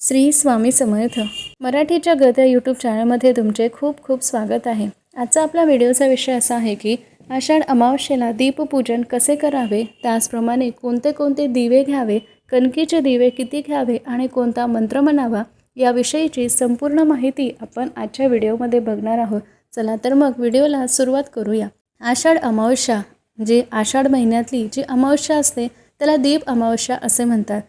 श्री स्वामी समर्थ. मराठीच्या गत या यूट्यूब चॅनलमध्ये तुमचे खूप खूप स्वागत आहे. आजचा आपला व्हिडिओचा विषय असा आहे की आषाढ अमावस्येला दीपपूजन कसे करावे? त्याचप्रमाणे कोणते कोणते दिवे घ्यावे? कणकीचे दिवे किती घ्यावे? आणि कोणता मंत्र म्हणावा? याविषयीची संपूर्ण माहिती आपण आजच्या व्हिडिओमध्ये बघणार आहोत. चला तर मग व्हिडिओला सुरुवात करूया. आषाढ अमावस्या जी आषाढ महिन्यातली जी अमावस्या असते त्याला दीप अमावस्या असे म्हणतात.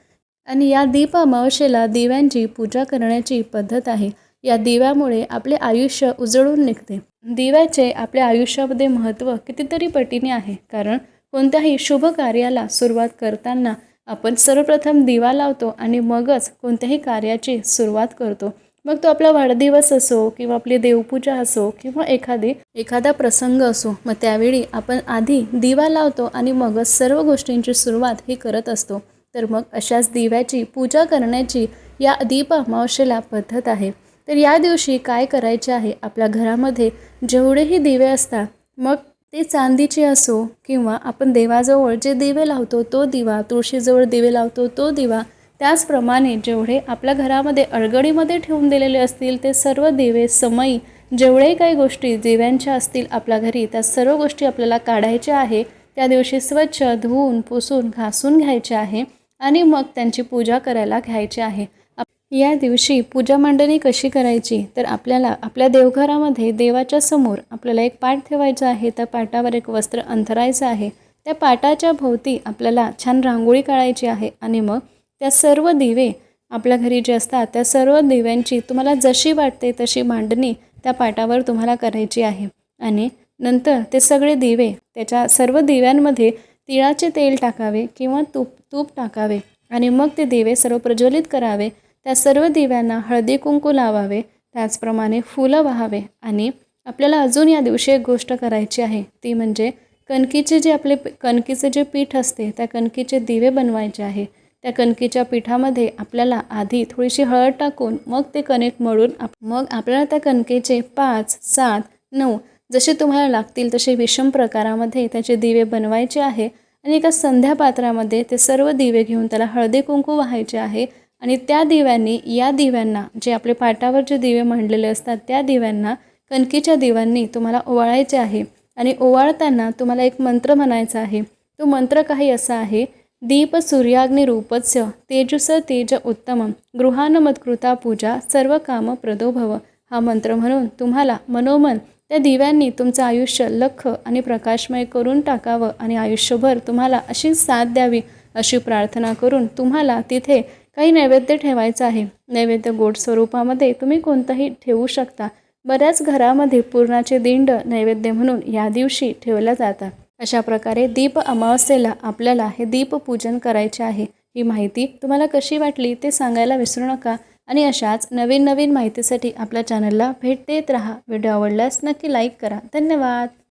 आणि या दीप अमावस्येला दिव्यांची पूजा करण्याची पद्धत आहे. या दिव्यामुळे आपले आयुष्य उजळून निघते. दिव्याचे आपल्या आयुष्यामध्ये महत्त्व कितीतरी पटीने आहे. कारण कोणत्याही शुभ कार्याला सुरुवात करताना आपण सर्वप्रथम दिवा लावतो आणि मगच कोणत्याही कार्याची सुरुवात करतो. मग तो आपला वाढदिवस असो किंवा आपली देवपूजा असो किंवा एखादी एखादा प्रसंग असो मग त्यावेळी आपण आधी दिवा लावतो आणि मगच सर्व गोष्टींची सुरुवात ही करत असतो. तर मग अशाच दिव्याची पूजा करण्याची या दीप अमावस्येला पद्धत आहे. तर या दिवशी काय करायचे आहे? आपल्या घरामध्ये जेवढेही दिवे असतात मग ते चांदीचे असो किंवा आपण देवाजवळ जे दिवे लावतो तो दिवा तुळशीजवळ दिवे लावतो तो दिवा त्याचप्रमाणे जेवढे आपल्या घरामध्ये अडगडीमध्ये ठेवून दिलेले असतील ते सर्व दिवे समयी जेवढे काही गोष्टी दिव्यांच्या असतील आपल्या घरी त्या सर्व गोष्टी आपल्याला काढायच्या आहे. त्या दिवशी स्वच्छ धुवून पुसून घासून घ्यायचे आहे. आणि मग त्यांची पूजा करायला घ्यायची आहे. या दिवशी पूजा मांडणी कशी करायची? तर आपल्याला आपल्या देवघरामध्ये देवाच्या समोर आपल्याला एक पाट ठेवायचा आहे. त्या पाटावर एक वस्त्र अंथरायचं आहे. त्या पाटाच्या भोवती आपल्याला छान रांगोळी काढायची आहे. आणि मग त्या सर्व दिवे आपल्या घरी जे असतात त्या सर्व दिव्यांची तुम्हाला जशी वाटते तशी मांडणी त्या पाटावर तुम्हाला करायची आहे. आणि नंतर ते सगळे दिवे त्याच्या सर्व दिव्यांमध्ये तिळाचे तेल टाकावे किंवा तूप तूप टाकावे आणि मग ते दिवे सर्व प्रज्वलित करावे. त्या सर्व दिव्यांना हळदी कुंकू लावावे. त्याचप्रमाणे फुलं वाहावे. आणि आपल्याला अजून या दिवशी एक गोष्ट करायची आहे. ती म्हणजे कणकीचे जे आपले कणकीचे जे पीठ असते त्या कणकीचे दिवे बनवायचे आहे. त्या कणकीच्या पिठामध्ये आपल्याला आधी थोडीशी हळद टाकून मग ते कणिक मळून आप मग आपल्याला त्या कणकेचे पाच सात नऊ जसे तुम्हाला लागतील तसे विषम प्रकारामध्ये त्याचे दिवे बनवायचे आहे. आणि एका संध्या पात्रामध्ये ते सर्व दिवे घेऊन त्याला हळदी कुंकू व्हायचे आहे. आणि त्या दिव्यांनी या दिव्यांना जे आपले पाटावर जे दिवे मांडलेले असतात त्या दिव्यांना कणकीच्या दिव्यांनी तुम्हाला ओवाळायचे आहे. आणि ओवाळताना तुम्हाला एक मंत्र म्हणायचा आहे. तो मंत्र काही असा आहे. दीप सूर्याग्निरूपस्य तेजस तेज उत्तम. गृहानमत्कृता पूजा सर्व काम प्रदोभव हा मंत्र म्हणून तुम्हाला मनोमन त्या दिव्यांनी तुमचं आयुष्य लख आणि प्रकाशमय करून टाकावं आणि आयुष्यभर तुम्हाला अशी साथ द्यावी अशी प्रार्थना करून तुम्हाला तिथे काही नैवेद्य ठेवायचं आहे. नैवेद्य गोड स्वरूपामध्ये तुम्ही कोणताही ठेवू शकता. बऱ्याच घरामध्ये पूर्णाचे दिंड नैवेद्य म्हणून या दिवशी ठेवल्या जातात. अशा प्रकारे दीप अमावस्येला आपल्याला हे दीपपूजन करायचे आहे. ही माहिती तुम्हाला कशी वाटली ते सांगायला विसरू नका. आणि अशाच नवीन नवीन माहितीसाठी आपल्या चॅनलला भेट देत राहा. व्हिडिओ आवडल्यास नक्की लाईक करा. धन्यवाद.